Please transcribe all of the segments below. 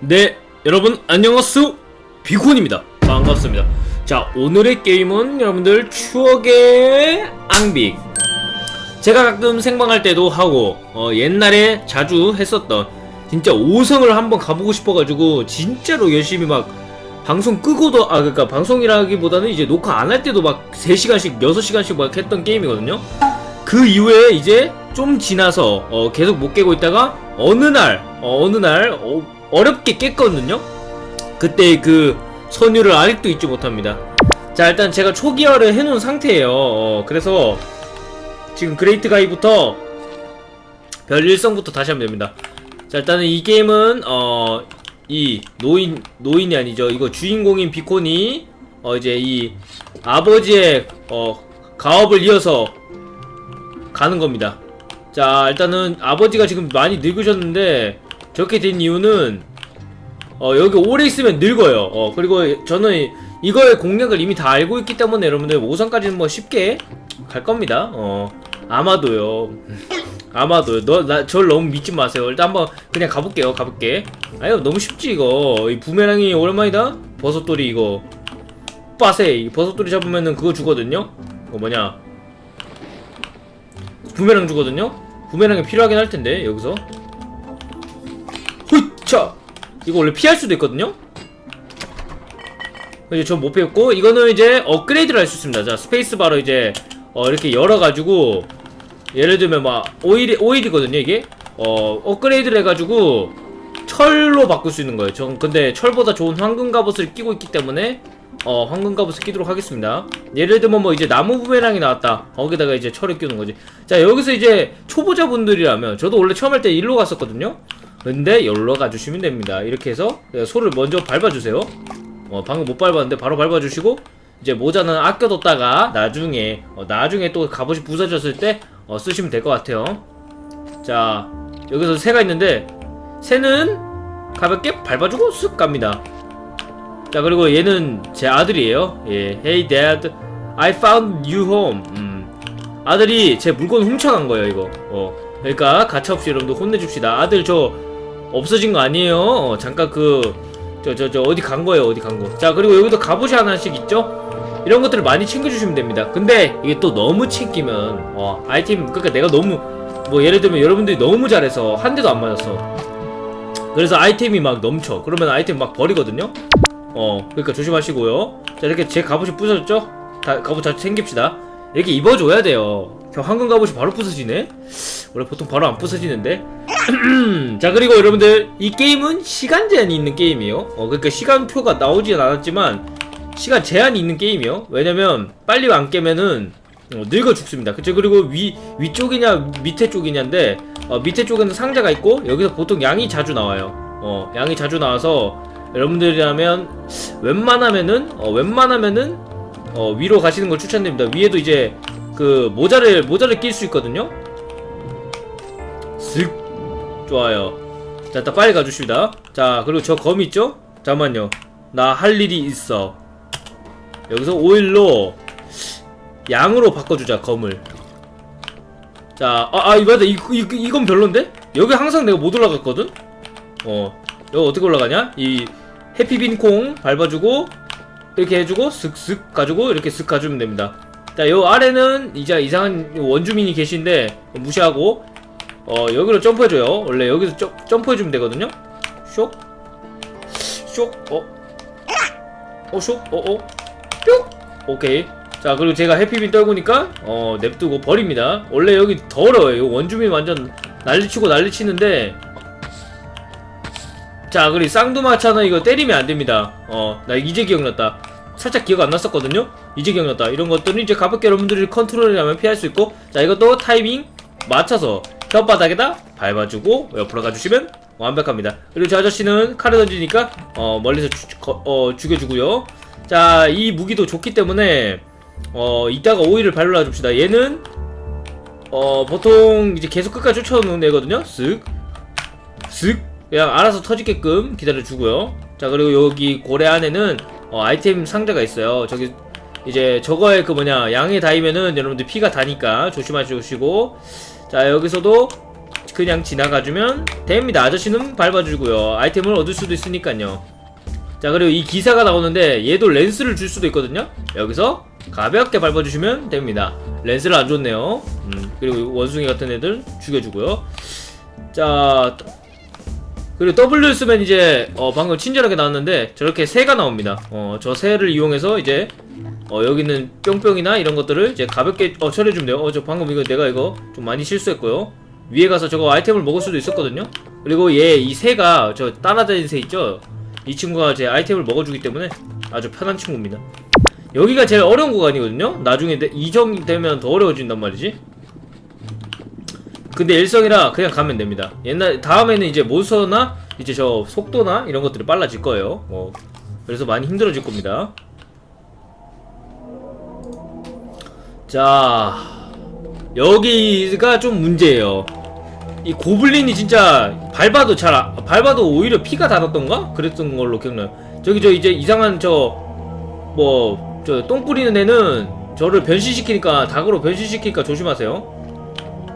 네, 여러분 안녕하세요. 비콘입니다. 반갑습니다. 자, 오늘의 게임은 여러분들 추억의 앙빅. 제가 가끔 생방할 때도 하고 어, 옛날에 자주 했었던 진짜 5성을 한번 가보고 싶어가지고 진짜로 열심히 막 방송 끄고도 아 그러니까 방송이라기보다는 이제 녹화 안 할 때도 막 3시간씩 6시간씩 막 했던 게임이거든요. 그 이후에 이제 좀 지나서 어, 계속 못 깨고 있다가 어느 날 어, 느날 어, 어렵게 깼거든요. 그때 그 선율을 아직도 잊지 못합니다. 자 일단 제가 초기화를 해놓은 상태예요. 어, 그래서 지금 그레이트 가이부터 별 1성부터 다시 하면 됩니다. 자 일단은 이 게임은 어 이 노인 노인이 아니죠. 이거 주인공인 비콘이 어 이제 이 아버지의 어 가업을 이어서 가는 겁니다. 자, 일단은 아버지가 지금 많이 늙으셨는데 저렇게 된 이유는 어, 여기 오래 있으면 늙어요. 어, 그리고 저는 이거의 공략을 이미 다 알고 있기 때문에 여러분들 5선까지는 뭐 쉽게 갈 겁니다. 어, 아마도요. 아마도요. 너, 나, 저를 너무 믿지 마세요. 일단 한번 그냥 가볼게요. 가볼게. 아유, 너무 쉽지, 이거. 이 부메랑이 오랜만이다? 버섯돌이 이거. 빠세. 이 버섯돌이 잡으면은 그거 주거든요? 어, 뭐냐. 부메랑 주거든요? 부메랑이 필요하긴 할 텐데, 여기서. 휘차! 이거 원래 피할 수도 있거든요? 이제 전못 배웠고, 이거는 이제 업그레이드를 할 수 있습니다. 자, 스페이스바로 이제, 어, 이렇게 열어가지고, 예를 들면 막, 오일, 오일이거든요, 이게? 어, 업그레이드를 해가지고, 철로 바꿀 수 있는 거예요. 전 근데 철보다 좋은 황금 갑옷을 끼고 있기 때문에, 어, 황금 갑옷을 끼도록 하겠습니다. 예를 들면 뭐 이제 나무 부메랑이 나왔다. 거기다가 이제 철을 끼우는 거지. 자, 여기서 이제 초보자분들이라면, 저도 원래 처음 할 때 일로 갔었거든요? 근데 여기로 가주시면 됩니다. 이렇게 해서 소를 먼저 밟아주세요. 어, 방금 못 밟았는데 바로 밟아주시고, 이제 모자는 아껴뒀다가 나중에, 어, 나중에 또 갑옷이 부서졌을 때, 어, 쓰시면 될 것 같아요. 자, 여기서 새가 있는데, 새는 가볍게 밟아주고 쓱 갑니다. 자 그리고 얘는 제 아들이에요. 예, Hey Dad, I found you home. 음, 아들이 제 물건 훔쳐간 거예요 이거. 어, 그러니까 가차없이 여러분들 혼내줍시다. 아들 저 없어진 거 아니에요. 어, 잠깐 그 저 저 저 어디 간 거예요 어디 간 거. 자 그리고 여기도 갑옷이 하나씩 있죠. 이런 것들을 많이 챙겨주시면 됩니다. 근데 이게 또 너무 챙기면 어, 아이템 그러니까 내가 너무 뭐 예를 들면 여러분들이 너무 잘해서 한 대도 안 맞았어. 그래서 아이템이 막 넘쳐. 그러면 아이템 막 버리거든요. 어, 그러니까 조심하시고요. 자, 이렇게 제 갑옷이 부서졌죠? 다, 갑옷 잘 챙깁시다. 이렇게 입어줘야 돼요. 저 황금 갑옷이 바로 부서지네? 원래 보통 바로 안 부서지는데? 자, 그리고 여러분들, 이 게임은 시간 제한이 있는 게임이에요. 어, 그러니까 시간표가 나오진 않았지만, 시간 제한이 있는 게임이요. 왜냐면, 빨리 안 깨면은, 어, 늙어 죽습니다. 그쵸? 그리고 위, 위쪽이냐, 밑에 쪽이냐인데, 어, 밑에 쪽에는 상자가 있고, 여기서 보통 양이 자주 나와요. 어, 양이 자주 나와서, 여러분들이라면 웬만하면은 어, 웬만하면은 어, 위로 가시는 걸 추천드립니다. 위에도 이제 그 모자를 모자를 낄 수 있거든요. 쓱 좋아요. 자, 일단 빨리 가주십니다. 자, 그리고 저 검 있죠? 잠만요. 나 할 일이 있어. 여기서 오일로 양으로 바꿔주자 검을. 자, 아, 아 맞다. 이, 이, 이건 별론데? 여기 항상 내가 못 올라갔거든. 어, 여기 어떻게 올라가냐? 이 해피빈콩 밟아주고 이렇게 해주고 슥슥 가지고 이렇게 슥 가주면 됩니다. 자, 요 아래는 이제 이상한 원주민이 계신데 무시하고 어 여기로 점프해줘요. 원래 여기서 점, 점프해주면 되거든요. 쇽, 쇽, 어, 어, 쇽, 어, 어, 뿅. 오케이. 자, 그리고 제가 해피빈 떨구니까 어 냅두고 버립니다. 원래 여기 더러워요. 원주민 완전 난리치고 난리치는데 자, 그리고 쌍두마차는 이거 때리면 안 됩니다. 어, 나 이제 기억났다. 살짝 기억 안 났었거든요? 이제 기억났다. 이런 것들은 이제 가볍게 여러분들이 컨트롤하면 피할 수 있고, 자, 이것도 타이밍 맞춰서 혓바닥에다 밟아주고, 옆으로 가주시면 완벽합니다. 그리고 저 아저씨는 칼을 던지니까, 어, 멀리서 주, 거, 어, 죽여주고요. 자, 이 무기도 좋기 때문에, 어, 이따가 오일을 발라 줍시다. 줍시다. 얘는, 어, 보통 이제 계속 끝까지 쫓아오는 애거든요? 쓱, 쓱, 그냥 알아서 터지게끔 기다려주고요. 자 그리고 여기 고래 안에는 어, 아이템 상자가 있어요. 저기 이제 저거에 그 뭐냐 양에 닿으면은 여러분들 피가 다니까 조심하시고. 자 여기서도 그냥 지나가주면 됩니다. 아저씨는 밟아주고요. 아이템을 얻을 수도 있으니까요. 자 그리고 이 기사가 나오는데 얘도 렌스를 줄 수도 있거든요. 여기서 가볍게 밟아주시면 됩니다. 렌스를 안 줬네요. 음, 그리고 원숭이 같은 애들 죽여주고요. 자 그리고 W 쓰면 이제 어, 방금 친절하게 나왔는데 저렇게 새가 나옵니다. 어, 저 새를 이용해서 이제 어, 여기 있는 뿅뿅이나 이런 것들을 이제 가볍게 어, 처리해주면 돼요. 어, 저 방금 이거 내가 이거 좀 많이 실수했고요. 위에 가서 저거 아이템을 먹을 수도 있었거든요. 그리고 얘 이 새가 저 따라다니는 새 있죠? 이 친구가 제 아이템을 먹어주기 때문에 아주 편한 친구입니다. 여기가 제일 어려운 구간이거든요? 나중에 내- 이 정도 되면 더 어려워진단 말이지 근데 일성이라 그냥 가면 됩니다. 옛날 다음에는 이제 몬스터나 이제 저 속도나 이런 것들이 빨라질 거예요. 어, 그래서 많이 힘들어질 겁니다. 자 여기가 좀 문제예요. 이 고블린이 진짜 밟아도 잘 아- 밟아도 오히려 피가 닿았던가? 그랬던 걸로 기억나요. 저기 저 이제 이상한 저 뭐 저 똥 뿌리는 애는 저를 변신시키니까 닭으로 변신시키니까 조심하세요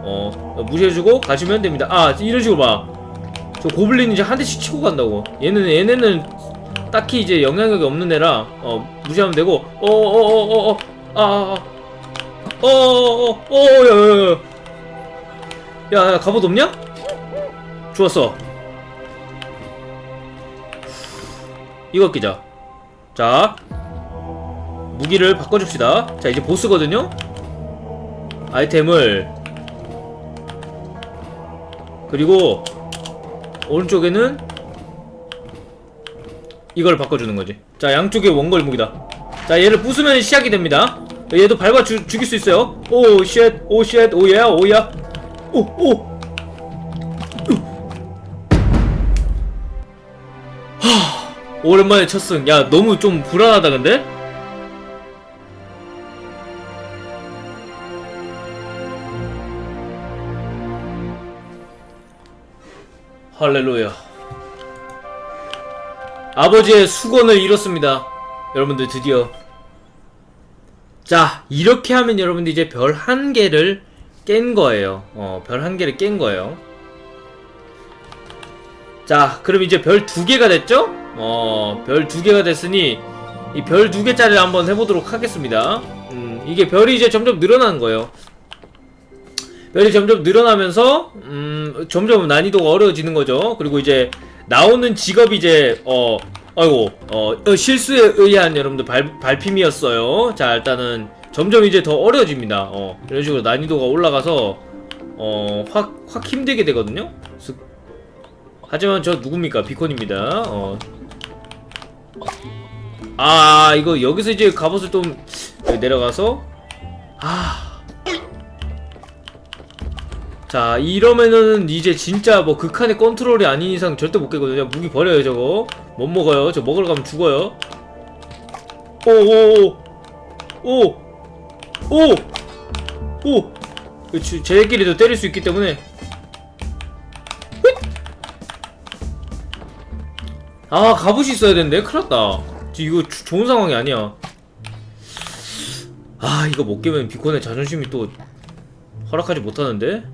어 무시해주고 가시면 됩니다 아 식으로 봐저 고블린 이제 한 대씩 치고 간다고 얘는 얘네는 딱히 이제 영향력이 없는 애라 어 무시하면 되고 어 어 어 어어아아 어어어어야야야 야, 야, 갑옷 없냐? 좋았어. 이거 끼자. 자, 무기를 바꿔줍시다. 자, 이제 보스거든요? 아이템을. 그리고, 오른쪽에는 이걸 바꿔주는 거지. 자, 양쪽에 원거리 무기다. 자, 얘를 부수면 시작이 됩니다. 얘도 밟아 주, 죽일 수 있어요. 오, 쉣, 오, 쉣, 오야, 오야. 오, 오. 하, 오랜만에 첫 승. 야, 너무 좀 불안하다, 근데? 할렐루야. 아버지의 수건을 잃었습니다. 여러분들 드디어. 자, 이렇게 하면 여러분들 이제 별 한 개를 깬 거예요. 어, 별 한 개를 깬 거예요. 자, 그럼 이제 별 두 개가 됐죠? 어, 별 두 개가 됐으니 이 별 두 개짜리를 한번 해보도록 하겠습니다. 음, 이게 별이 이제 점점 늘어나는 거예요. 별이 점점 늘어나면서 음, 점점 난이도가 어려워지는 거죠. 그리고 이제 나오는 직업이 이제 어, 아이고 어, 어, 실수에 의한 여러분들 발, 발핌이었어요. 자, 일단은 점점 이제 더 어려워집니다. 어, 이런 식으로 난이도가 올라가서 어, 확, 확 힘들게 되거든요. 슥. 하지만 저 누굽니까? 비콘입니다. 어. 아, 이거 여기서 이제 갑옷을 좀 내려가서 아. 자, 이러면은 이제 진짜 뭐 극한의 컨트롤이 아닌 이상 절대 못 깨거든요. 무기 버려요, 저거. 못 먹어요. 저 먹으러 가면 죽어요. 오, 오, 오. 오. 오! 오! 지- 쟤네끼리도 때릴 수 있기 때문에 훗! 아 갑옷이 있어야 되는데 큰일났다 이거 주- 좋은 상황이 아니야 아 이거 못 깨면 비콘의 자존심이 또 허락하지 못하는데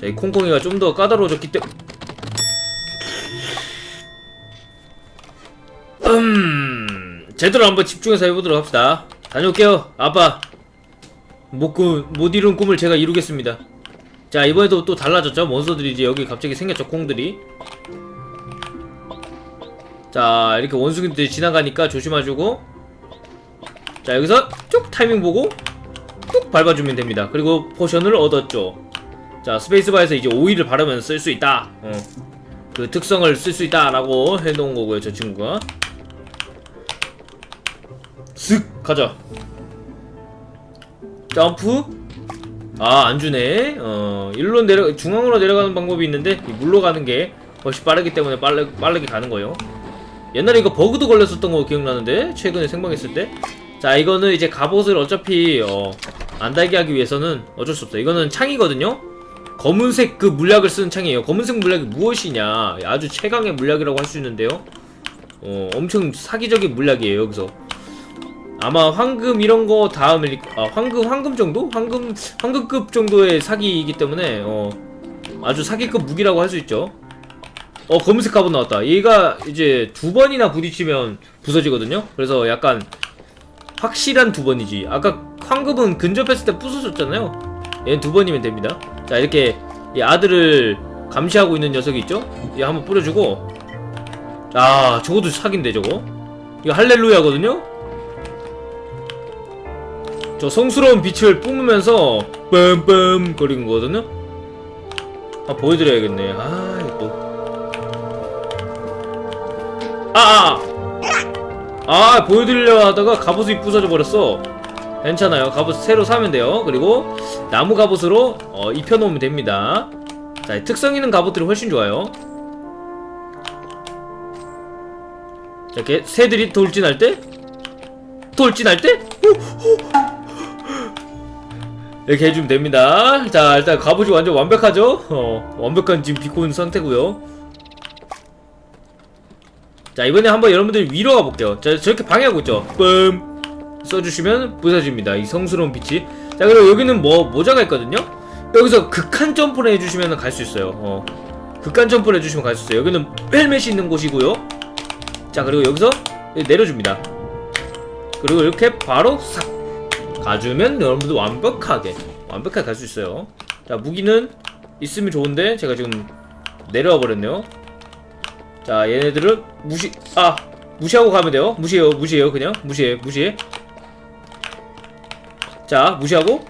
자, 이 콩콩이가 좀 더 까다로워졌기 때문에 음 제대로 한번 집중해서 해보도록 합시다. 다녀올게요 아빠. 못, 꾸, 못 이룬 꿈을 제가 이루겠습니다. 자 이번에도 또 달라졌죠? 몬스터들이 이제 여기 갑자기 생겼죠 콩들이. 자 이렇게 원숭이들이 지나가니까 조심하시고. 자 여기서 쭉 타이밍 보고 쭉 밟아주면 됩니다. 그리고 포션을 얻었죠 자 스페이스바에서 이제 오일을 바르면 쓸 수 있다. 어. 그 특성을 쓸 수 있다 라고 해놓은 거고요 저 친구가. 쓱 가자. 점프. 아 안주네. 어 일로 내려 중앙으로 내려가는 방법이 있는데 이 물로 가는 게 훨씬 빠르기 때문에 빠르, 빠르게 가는 거예요. 옛날에 이거 버그도 걸렸었던 거 기억나는데? 최근에 생방했을 때 자 이거는 이제 갑옷을 어차피 어, 안 달게 하기 위해서는 어쩔 수 없어 이거는 창이거든요 검은색 그 물약을 쓰는 창이에요 검은색 물약이 무엇이냐 아주 최강의 물약이라고 할 수 있는데요 어 엄청 사기적인 물약이에요 여기서 아마 황금 이런 거 다음에 아 황금 황금 정도? 황금 황금급 정도의 사기이기 때문에 어 아주 사기급 무기라고 할 수 있죠. 어 검은색 갑옷 나왔다. 얘가 이제 두 번이나 부딪히면 부서지거든요. 그래서 약간 확실한 두 번이지. 아까 황금은 근접했을 때 부서졌잖아요. 얘는 두 번이면 됩니다. 자 이렇게 이 아들을 감시하고 있는 녀석이 있죠? 얘 한번 뿌려주고 아 저것도 사기인데 저거 이거 할렐루야거든요? 저 성스러운 빛을 뿜으면서 빰빰 거리는 거거든요? 아 보여드려야겠네 아 이거 또 아! 아! 아 보여드리려 하다가 갑옷이 부서져 버렸어 괜찮아요 갑옷 새로 사면 돼요 그리고 나무 갑옷으로 어, 입혀놓으면 됩니다 자 특성 있는 갑옷들이 훨씬 좋아요 자, 이렇게 새들이 돌진할 때 돌진할 때. 이렇게 해주면 됩니다. 자, 일단 갑옷이 완전 완벽하죠? 어, 완벽한 지금 비콘 상태고요. 자, 이번에 한번 여러분들 위로 가볼게요. 자, 저렇게 방해하고 있죠? 뿜! 써주시면 부서집니다. 이 성스러운 빛이. 자, 그리고 여기는 뭐, 모자가 있거든요? 여기서 극한 점프를 해주시면 갈 수 있어요. 어. 극한 점프를 해주시면 갈 수 있어요. 여기는 헬멧이 있는 곳이고요. 자, 그리고 여기서 내려줍니다. 그리고 이렇게 바로 싹! 가주면 여러분들 완벽하게 완벽하게 갈 수 있어요 자 무기는 있으면 좋은데 제가 지금 내려와 버렸네요 자 얘네들은 무시 아 무시하고 가면 돼요 무시해요 무시해요 그냥 무시해 무시해 자 무시하고?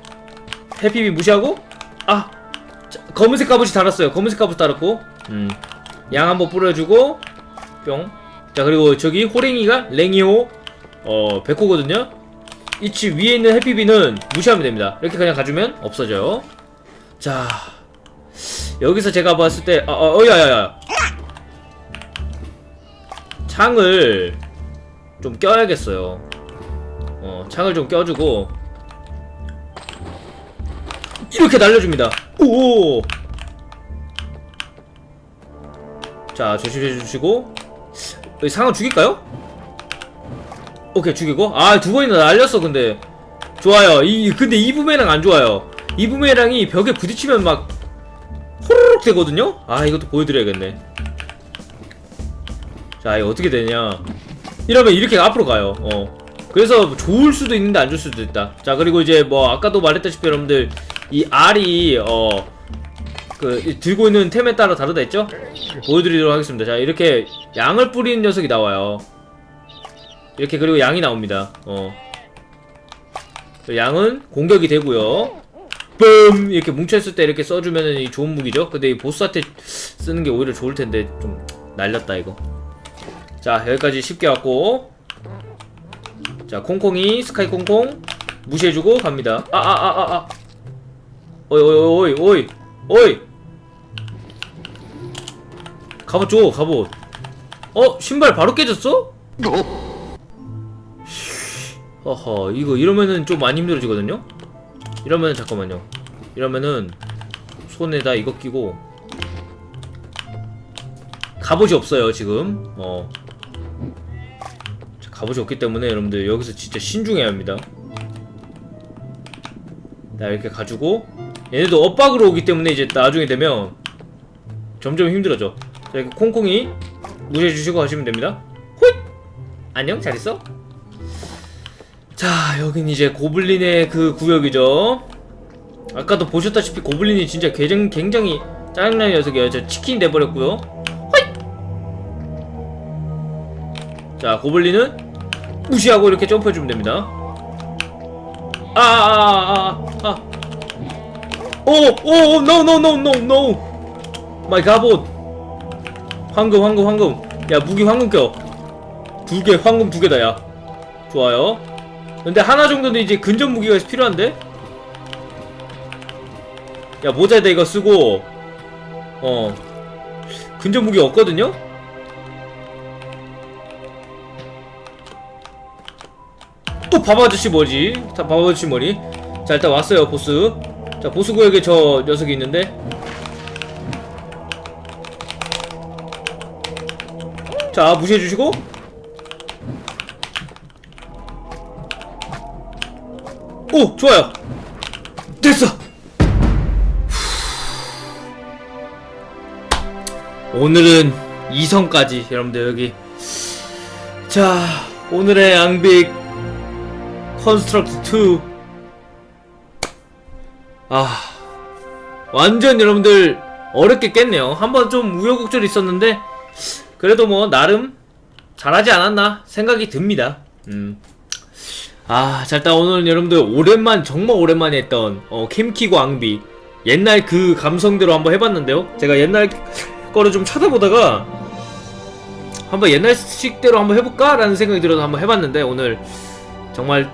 해피비 무시하고? 아 자, 검은색 갑옷이 달았어요. 검은색 갑옷 달았고. 음 양 한번 뿌려주고. 뿅자 그리고 저기 호랭이가 랭이호 어 백호거든요. 이치 위에 있는 해피비는 무시하면 됩니다. 이렇게 그냥 가주면 없어져요. 자, 여기서 제가 봤을 때, 아, 어, 어, 야야야. 창을 좀 껴야겠어요. 어, 창을 좀 껴주고, 이렇게 날려줍니다. 오! 자, 조심해 주시고, 여기 상어 죽일까요? 오케이 죽이고. 아 두 번이나 날렸어 근데. 좋아요. 이 근데 이 부메랑 안 좋아요. 이 부메랑이 벽에 부딪히면 막 호로록 되거든요? 아 이것도 보여드려야겠네. 자 이거 어떻게 되냐. 이러면 이렇게 앞으로 가요. 어. 그래서 좋을 수도 있는데 안 좋을 수도 있다. 자 그리고 이제 뭐 아까도 말했다시피 여러분들 이 알이 어 그 들고 있는 템에 따라 다르다 했죠 보여드리도록 하겠습니다 자 이렇게 양을 뿌리는 녀석이 나와요 이렇게 그리고 양이 나옵니다. 어. 양은 공격이 되고요. 뿜 이렇게 뭉쳐있을 때 이렇게 써주면은 이 좋은 무기죠. 근데 이 보스한테 쓰는 게 오히려 좋을 텐데 좀 날렸다 이거. 자 여기까지 쉽게 왔고 자 콩콩이 스카이 콩콩 무시해주고 갑니다. 아 아 아 아 아 오이 오이 오이 오이 오이. 갑옷 줘 갑옷. 어 신발 바로 깨졌어? 어허 이거 이러면은 좀 많이 힘들어지거든요? 이러면은 잠깐만요. 이러면은 손에다 이거 끼고. 갑옷이 없어요 지금. 어. 갑옷이 없기 때문에 여러분들 여기서 진짜 신중해야 합니다. 자 이렇게 가지고 얘네도 엇박으로 오기 때문에 이제 나중에 되면 점점 힘들어져 자 이렇게 콩콩이 무시해 주시고 하시면 됩니다 호잇 안녕 잘 있어 자, 여긴 이제 고블린의 그 구역이죠. 아까도 보셨다시피 고블린이 진짜 굉장히, 굉장히 짜증나는 녀석이에요. 저 치킨 내버렸고요. 호잇! 자, 고블린은 무시하고 이렇게 점프해주면 됩니다. 아, 아, 아, 아, 아. 오, 오, no, no, no, no, no. 마이 갑옷. 황금, 황금, 황금. 야, 무기 황금 껴. 두 개, 황금 두 개다, 야. 좋아요. 근데 하나 정도는 이제 근접 무기가 필요한데? 야 모자에다 이거 쓰고 어 근접 무기 없거든요? 또 바바아저씨 뭐지? 다 바바아저씨 머리 자 일단 왔어요 보스 자 보스 구역에 저 녀석이 있는데. 자 무시해주시고. 오 좋아요. 됐어. 오늘은 2성까지 여러분들 여기. 자 오늘의 앙빅 컨스트럭트 2 아 완전 여러분들 어렵게 깼네요 한번 좀 우여곡절이 있었는데 그래도 뭐 나름 잘하지 않았나 생각이 듭니다 음. 아, 자, 일단 오늘 여러분들 오랜만, 정말 오랜만에 했던, 어, 캠키고 앙비. 옛날 그 감성대로 한번 해봤는데요. 제가 옛날 거를 좀 찾아보다가, 한번 옛날식대로 한번 해볼까? 라는 생각이 들어서 한번 해봤는데, 오늘 정말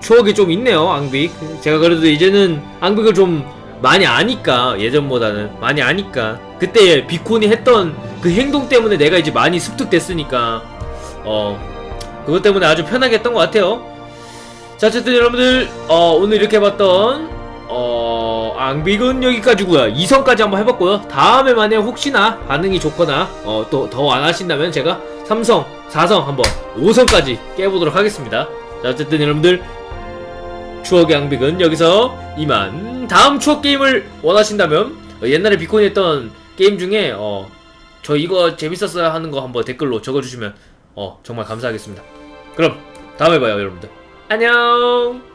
추억이 좀 있네요, 앙비. 제가 그래도 이제는 앙빅을 좀 많이 아니까, 예전보다는. 많이 아니까. 그때 비콘이 했던 그 행동 때문에 내가 이제 많이 습득됐으니까, 어, 그것 때문에 아주 편하게 했던 것 같아요. 자, 어쨌든 여러분들, 어, 오늘 이렇게 봤던, 어, 앙빅은 여기까지고요 2성까지 한번 해봤고요. 다음에 만에 혹시나 반응이 좋거나, 어, 또 더 안 하신다면 제가 3성, 4성 한번 5성까지 깨보도록 하겠습니다. 자, 어쨌든 여러분들, 추억의 앙빅은 여기서 이만. 다음 추억 게임을 원하신다면, 어, 옛날에 비콘이 했던 게임 중에, 어, 저 이거 재밌었어요 하는 거 한번 댓글로 적어주시면, 어, 정말 감사하겠습니다. 그럼, 다음에 봐요, 여러분들. 안녕!